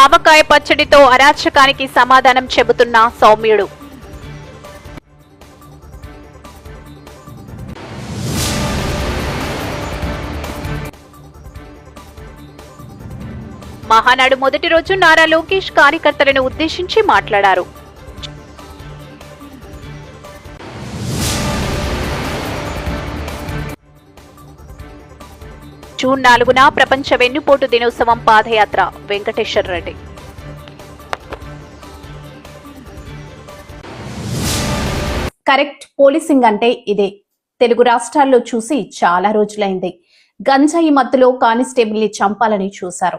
ఆవకాయ పచ్చడితో అరాచకానికి సమాధానం చెబుతున్న సౌమ్యుడు. మహానాడు మొదటి రోజు నారా లోకేష్ కార్యకర్తలను ఉద్దేశించి మాట్లాడారు. జూన్ నాలుగున ప్రపంచ వెన్నుపోటు దినోత్సవం పాదయాత్ర. వెంకటేశ్వర రెడ్డి. కరెక్ట్ పోలీసింగ్ అంటే ఇదే. తెలుగు రాష్ట్రాల్లో చూసి చాలా రోజులైంది. గంజాయి మత్తులో కానిస్టేబుల్ని చంపాలని చూశారు.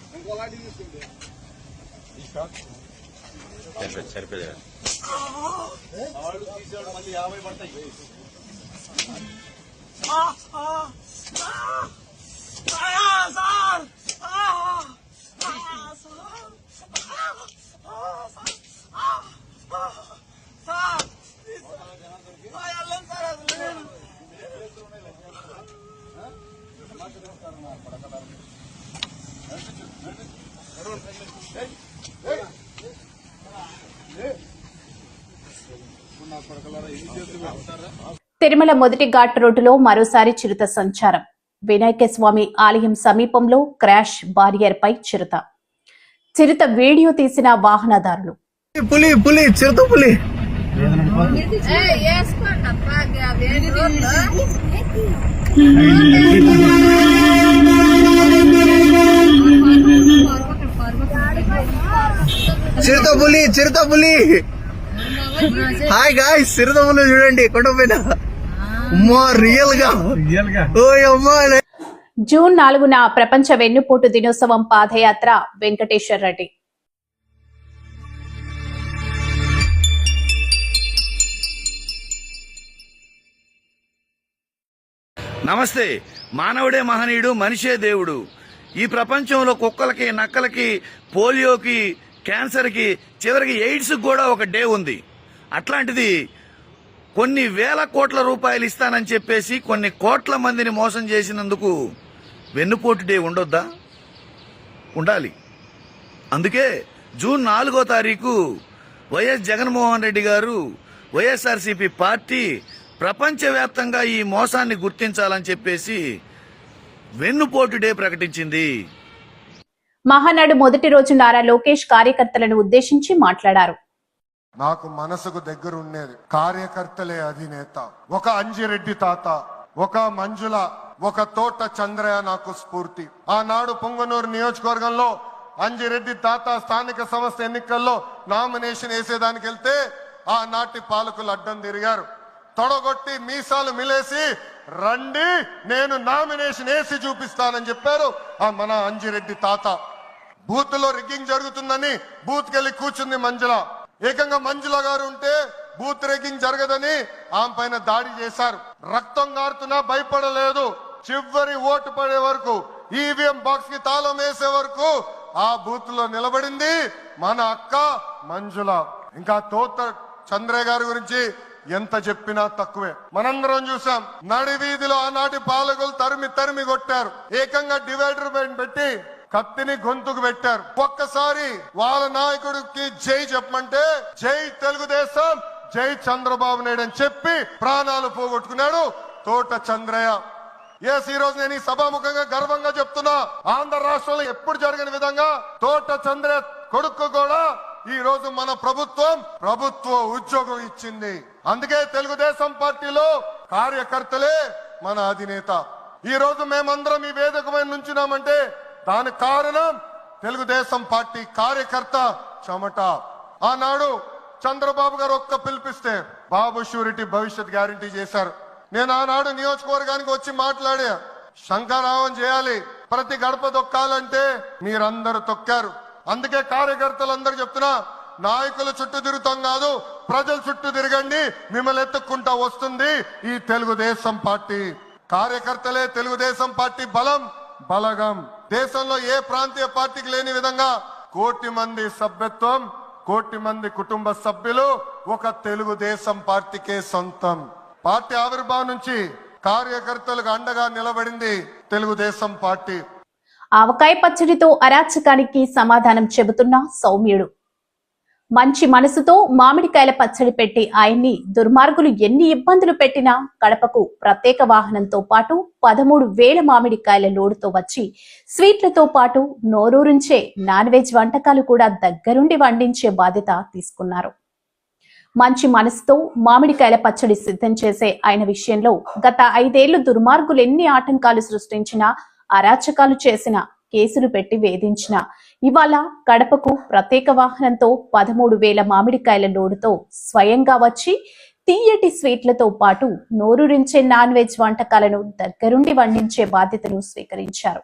సరిపోయింది సరిపోయింది తిరుమల మొదటి ఘాట్ రోడ్డులో మరోసారి చిరుత సంచారం. వినాయక స్వామి ఆలయం సమీపంలో క్రాష్ బారియర్ పై చిరుత. చిరుత వీడియో తీసిన వాహనదారులు. పులి పులి చిరుత పులి. చిరుత పులి చిరుత పులి. హాయ్ గాయ్ పులి చూడండి కొండపైన. అమ్మా రియల్గా. ఓ అమ్మా జూన్ నాలుగున ప్రపంచ వెన్నుపోటు దినోత్సవం పాదయాత్ర వెంకటేశ్వర రెడ్డి. నమస్తే మానవుడే మహనీయుడు మనిషే దేవుడు. ఈ ప్రపంచంలో కుక్కలకి నక్కలకి పోలియోకి క్యాన్సర్కి చివరికి ఎయిడ్స్ కూడా ఒక డే ఉంది. అట్లాంటిది కొన్ని వేల కోట్ల రూపాయలు ఇస్తానని చెప్పేసి కొన్ని కోట్ల మందిని మోసం చేసినందుకు వెన్నుపోటు డే ఉండొద్దా? ఉండాలి. అందుకే జూన్ నాలుగో తారీఖు వైఎస్ జగన్మోహన్ రెడ్డి గారు వైఎస్ఆర్సీపీ పార్టీ ప్రపంచవ్యాప్తంగా ఈ మోసాన్ని గుర్తించాలని చెప్పేసి వెన్నుపోటు డే ప్రకటించింది. మహానాడు మొదటి రోజు నారా లోకేష్ కార్యకర్తలను ఉద్దేశించి మాట్లాడారు. నాకు మనసుకు దగ్గర ఉండేది కార్యకర్తలే అధినేత. ఒక అంజిరెడ్డి తాత ఒక మంజుల ఒక తోట చంద్రయ్య నాకు స్ఫూర్తి. ఆనాడు పొంగనూరు నియోజకవర్గంలో అంజిరెడ్డి తాత స్థానిక సంస్థ ఎన్నికల్లో నామినేషన్ వేసేదానికి వెళ్తే ఆనాటి పాలకులు అడ్డం తిరిగారు. తొడగొట్టి మీసాలు మిలేసి రండి నేను నామినేషన్ వేసి చూపిస్తానని చెప్పారు ఆ మన అంజిరెడ్డి తాత. బూత్లో రిగ్గింగ్ జరుగుతుందని బూత్ కెళ్ళి కూర్చుంది మంజుల. ఏకంగా మంజుల గారు ఉంటే బూత్ రిగ్గింగ్ జరగదని ఆమె పైన దాడి చేశారు. రక్తం గారుతున్నా భయపడలేదు. చివరి ఓటు పడే వరకు ఈవీఎం బాక్స్కి తాళం వేసే వరకు ఆ బూత్లో నిలబడింది మన అక్క మంజుల. ఇంకా తోత చంద్రయ్య గారి గురించి ఎంత చెప్పినా తక్కువే. మనందరం చూసాం నడి వీధిలో ఆనాటి పాలకులు తరిమి తరిమి కొట్టారు. ఏకంగా డివైడర్ పైన పెట్టి కత్తిని గొంతుకు పెట్టారు. ఒక్కసారి వాళ్ళ నాయకుడికి జై చెప్పమంటే జై తెలుగుదేశం జై చంద్రబాబు నాయుడు అని చెప్పి ప్రాణాలు పోగొట్టుకున్నాడు తోట చంద్రయ్య. ఎస్ ఈ రోజు నేను ఈ సభాముఖంగా గర్వంగా చెప్తున్నా. ఆంధ్ర రాష్ట్రంలో ఎప్పుడు జరిగిన విధంగా తోట చంద్ర కొడుకు కూడా ఈ రోజు మన ప్రభుత్వం ప్రభుత్వ ఉద్యోగం ఇచ్చింది. అందుకే తెలుగుదేశం పార్టీలో కార్యకర్తలే మన అధినేత. ఈ రోజు మేమందరం ఈ వేదిక మీద నుంచున్నామంటే దానికి కారణం తెలుగుదేశం పార్టీ కార్యకర్త చెమట. ఆనాడు చంద్రబాబు గారు ఒక్క పిలిపిస్తే బాబు షూరిటీ భవిష్యత్ గ్యారంటీ చేశారు. నేను ఆనాడు నియోజకవర్గానికి వచ్చి మాట్లాడా శంకరావం చేయాలి ప్రతి గడప తొక్కాలంటే మీరందరూ తొక్కారు. అందుకే కార్యకర్తలందరూ చెప్తున్నా నాయకుల చుట్టూ తిరుగుతాం కాదు ప్రజల చుట్టూ తిరగండి మిమ్మల్ని ఎత్తుక్కుంటా వస్తుంది ఈ తెలుగుదేశం పార్టీ. కార్యకర్తలే తెలుగుదేశం పార్టీ బలం బలగం. దేశంలో ఏ ప్రాంతీయ పార్టీకి లేని విధంగా కోటి మంది సభ్యత్వం కోటి మంది కుటుంబ సభ్యులు ఒక తెలుగుదేశం పార్టీకే సొంతం. పార్టీ ఆవిర్భావం నుంచి కార్యకర్తలకు అండగా నిలబడింది తెలుగుదేశం పార్టీ. ఆవకాయ పచ్చడితో అరాచకానికి సమాధానం చెబుతున్న సౌమ్యుడు. మంచి మనసుతో మామిడికాయల పచ్చడి పెట్టి ఆయన్ని దుర్మార్గులు ఎన్ని ఇబ్బందులు పెట్టినా కడపకు ప్రత్యేక వాహనంతో పాటు పదమూడు వేల మామిడికాయల లోడుతో వచ్చి స్వీట్లతో పాటు నోరూరించే నాన్ వెజ్ వంటకాలు కూడా దగ్గరుండి వండించే బాధ్యత తీసుకున్నారు. మంచి మనసుతో మామిడికాయల పచ్చడి సిద్ధం చేసే ఆయన విషయంలో గత ఐదేళ్ళు దుర్మార్గులు ఎన్ని ఆటంకాలు సృష్టించినా అరాచకాలు చేసిన కేసులు పెట్టి వేధించిన. ఇవాళ కడపకు ప్రత్యేక వాహనంతో పదమూడు వేల మామిడికాయల లోడుతో స్వయంగా వచ్చి తీయటి స్వీట్లతో పాటు నోరూరించే నాన్ వెజ్ వంటకాలను దగ్గరుండి వండించే బాధ్యతను స్వీకరించారు.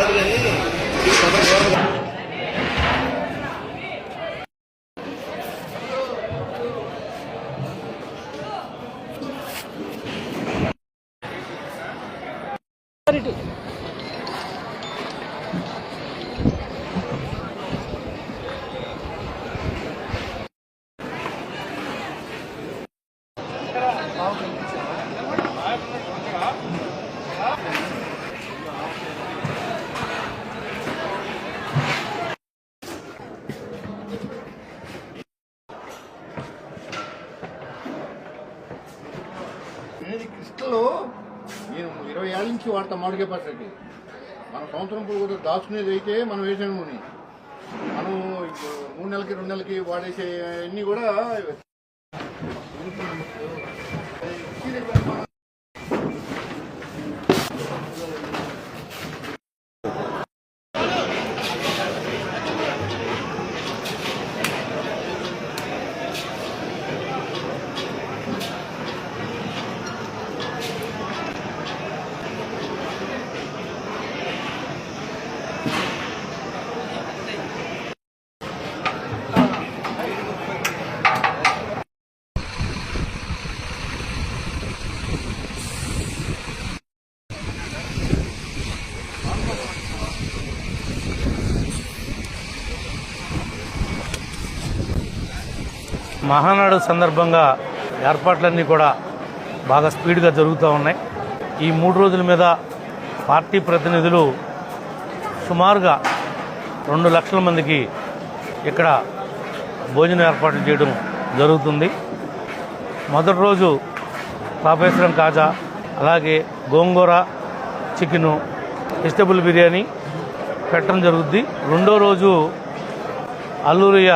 అనేది ఏళ్ళ మామిడికాయ పచ్చడి మన సంవత్సరం కూడా దాచుకునేది అయితే మనం వేసిన నూనె. మనం ఇప్పుడు మూడు నెలలకి రెండు నెలలకి వాడేసే అన్ని కూడా మహానాడు సందర్భంగా ఏర్పాట్లన్నీ కూడా బాగా స్పీడ్గా జరుగుతూ ఉన్నాయి. ఈ మూడు రోజుల మీద పార్టీ ప్రతినిధులు సుమారుగా రెండు లక్షల మందికి ఇక్కడ భోజనం ఏర్పాట్లు చేయడం జరుగుతుంది. మొదటి రోజు పాపేశ్వరం కాజా అలాగే గోంగూర చికెను వెజిటబుల్ బిర్యానీ పెట్టడం జరుగుద్ది. రెండో రోజు అల్లూరియ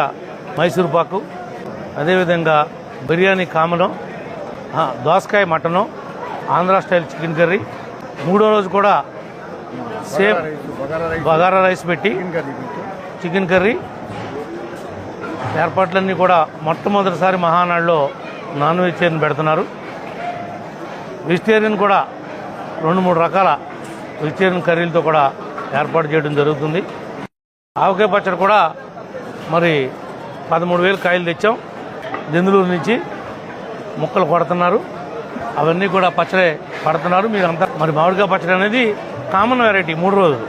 మైసూర్ పాకు అదేవిధంగా బిర్యానీ కామనం దోసకాయ mutton Andhra style chicken curry. మూడో రోజు కూడా సేమ్ బగారా రైస్ పెట్టి చికెన్ కర్రీ. ఏర్పాట్లన్నీ కూడా మొట్టమొదటిసారి మహానాడులో నాన్ వెజిటేరియన్ పెడుతున్నారు. వెజిటేరియన్ కూడా రెండు మూడు రకాల వెజిటేరియన్ కర్రీలతో కూడా ఏర్పాటు చేయడం జరుగుతుంది. ఆవకాయ పచ్చడి కూడా మరి పదమూడు వేలు కాయలు తెచ్చాం. దెందులూరు నుంచి ముక్కలు కొడుతున్నారు అవన్నీ కూడా పచ్చడి పడుతున్నారు. మీరు అంతా మరి మామిడికాయ పచ్చడి అనేది కామన్ వెరైటీ మూడు రోజులు.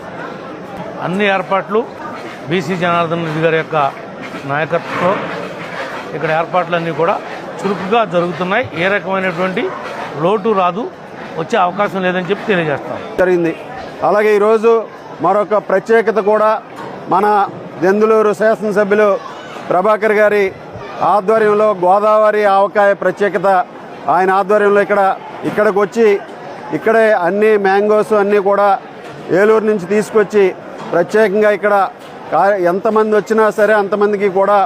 అన్ని ఏర్పాట్లు బీసీ జనార్దన్ రెడ్డి గారి యొక్క నాయకత్వంలో ఇక్కడ ఏర్పాట్లన్నీ కూడా చురుకుగా జరుగుతున్నాయి. ఏ రకమైనటువంటి లోటు రాదు. వచ్చే అవకాశం లేదని చెప్పి తెలియజేస్తాం. జరిగింది. అలాగే ఈరోజు మరొక ప్రత్యేకత కూడా మన దెందులూరు శాసనసభ్యులు ప్రభాకర్ గారి ఆధ్వర్యంలో గోదావరి ఆవకాయ ప్రత్యేకత. ఆయన ఆధ్వర్యంలో ఇక్కడ ఇక్కడికి వచ్చి ఇక్కడే అన్ని మ్యాంగోస్ అన్నీ కూడా ఏలూరు నుంచి తీసుకొచ్చి ప్రత్యేకంగా ఇక్కడ ఎంతమంది వచ్చినా సరే అంతమందికి కూడా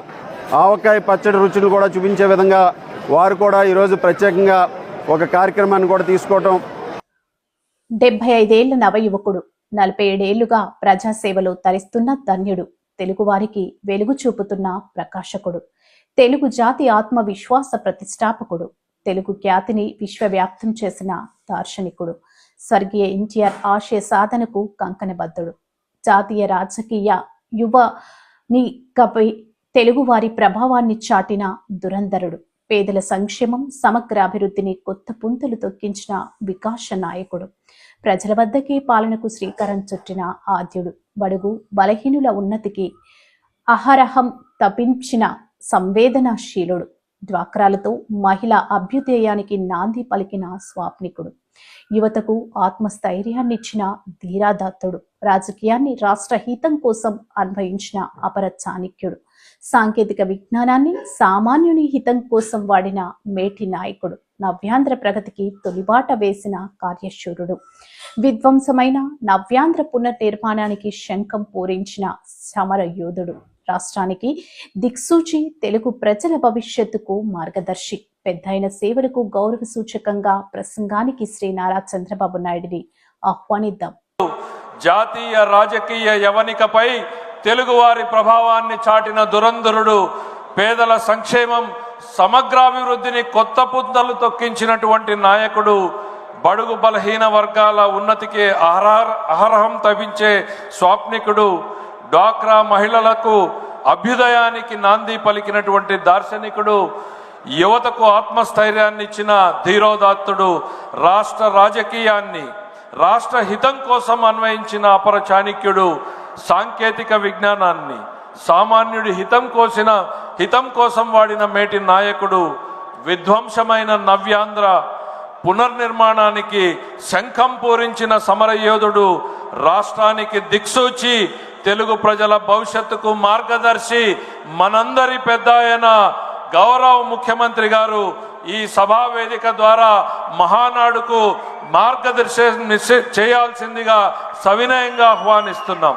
ఆవకాయ పచ్చడి రుచులు కూడా చూపించే విధంగా వారు కూడా ఈరోజు ప్రత్యేకంగా ఒక కార్యక్రమాన్ని కూడా తీసుకోవటం. డెబ్బై ఐదేళ్ళ నవ యువకుడు నలభై ఏడేళ్ళుగా ప్రజాసేవలో తరిస్తున్న ధన్యుడు తెలుగువారికి వెలుగు చూపుతున్న ప్రకాశకుడు. తెలుగు జాతి ఆత్మవిశ్వాస ప్రతిష్టాపకుడు. తెలుగు ఖ్యాతిని విశ్వవ్యాప్తం చేసిన దార్శనికుడు. స్వర్గీయ ఎన్టీఆర్ ఆశయ సాధనకు కంకణబద్ధుడు. జాతీయ రాజకీయ యువ కపై తెలుగువారి ప్రభావాన్ని చాటిన దురంధరుడు. పేదల సంక్షేమం సమగ్ర అభివృద్ధిని కొత్త పుంతలు తొక్కించిన వికాస నాయకుడు. ప్రజల వద్దకే పాలనకు శ్రీకారం చుట్టిన ఆద్యుడు. బడుగు బలహీనుల ఉన్నతికి అహరహం తపించిన సంవేదనాశీలుడు డ్వాక్రాలతో మహిళ అభ్యుదయానికి నాంది పలికిన స్వాప్నికుడు. యువతకు ఆత్మస్థైర్యాన్నిచ్చిన ధీరాదత్తుడు రాజకీయాన్ని రాష్ట్ర హితం కోసం అన్వయించిన అపర చాణక్యుడు సాంకేతిక విజ్ఞానాన్ని సామాన్యుని హితం కోసం వాడిన మేటి నాయకుడు నవ్యాంధ్ర ప్రగతికి తొలిబాట వేసిన కార్యశూరుడు. విధ్వంసమైన నవ్యాంధ్ర పునర్నిర్మాణానికి శంఖం పూరించిన సమర యోధుడు రాష్ట్రానికి దిక్సూచి తెలుగు ప్రజల భవిష్యత్తుకు మార్గదర్శి. పెద్దయిన సేవలకు గౌరవ సూచకంగా ప్రసంగానికి శ్రీ నారా చంద్రబాబు నాయుడిని ఆహ్వానిద్దాం. జాతీయ రాజకీయ యవనికపై తెలుగువారి ప్రభావాన్ని చాటిన దురంధరుడు పేదల సంక్షేమం సమగ్రాభివృద్ధిని కొత్త పుద్దలు తొక్కించినటువంటి నాయకుడు బడుగు బలహీన వర్గాల ఉన్నతికి అహర అహరహం తవ్వించే స్వాప్నికుడు డ్వాక్రా మహిళలకు అభ్యుదయానికి నాంది పలికినటువంటి దార్శనికుడు యువతకు ఆత్మస్థైర్యాన్ని ఇచ్చిన ధీరోదాత్తుడు రాష్ట్ర రాజకీయాన్ని రాష్ట్ర హితం కోసం అన్వయించిన అపర చాణక్యుడు సాంకేతిక విజ్ఞానాన్ని సామాన్యుడి హితం కోసిన హితం కోసం వాడిన మేటి నాయకుడు విధ్వంసమైన నవ్యాంధ్ర పునర్నిర్మాణానికి శంఖం పూరించిన సమరయోధుడు రాష్ట్రానికి దిక్సూచి తెలుగు ప్రజల భవిష్యత్తుకు మార్గదర్శి మనందరి పెద్ద ఆయన గౌరవ ముఖ్యమంత్రి గారు ఈ సభా వేదిక ద్వారా మహానాడుకు మార్గదర్శనం చేయాల్సిందిగా సవినయంగా ఆహ్వానిస్తున్నాం.